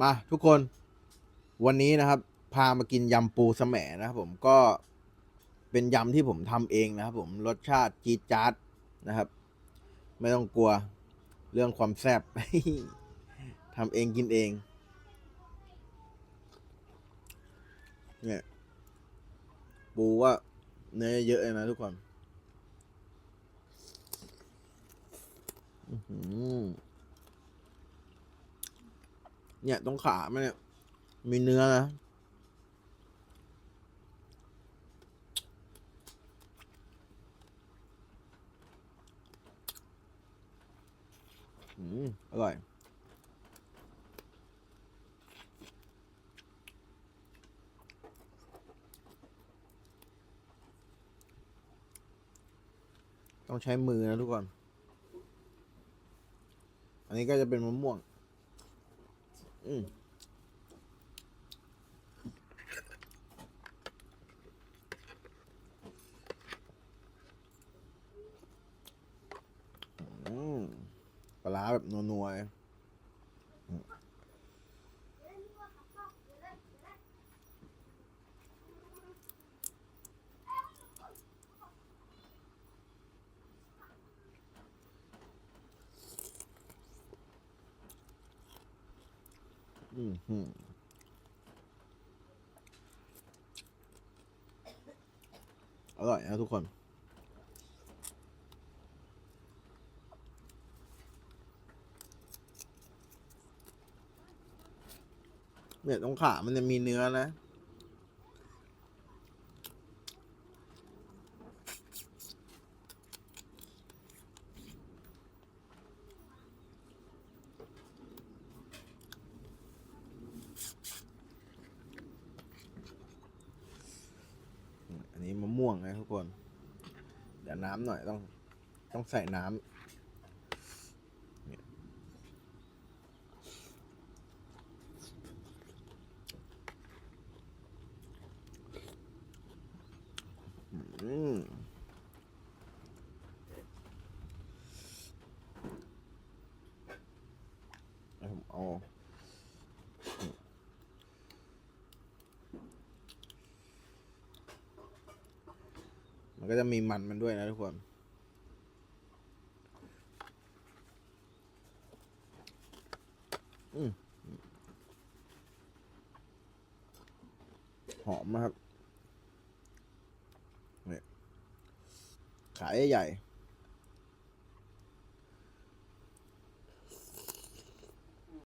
มาทุกคนวันนี้นะครับ พามากินยำปูสแหมนะครับผมก็เป็นยำที่ผมทำเองนะครับผมรสชาติจี๊ดจ๊าดนะครับ ไม่ต้องกลัวเรื่องความแซ่บทำเองกินเองเนี่ยปูว่าเนื้อเยอะเลยนะทุกคนอื เนี่ยตรงขามันเนี่ย มีเนื้อนะอืมอร่อยต้องใช้มือนะทุกคน อันนี้ก็จะเป็นมะม่วง อืมอืมปลาร้าแบบนัวๆ อืมอืมอร่อยนะทุกคน เนี่ยตรงขามันจะมีเนื้อนะ อั นี้มะม่วงนะทุกคน เดี๋ยวน้ำหน่อยต้องต้องใส่น้ำอืมเอาผมเอา มันก็จะมีมันมันด้วยนะทุกคน อืมหอมนะครับเนี่ยขายใหญ่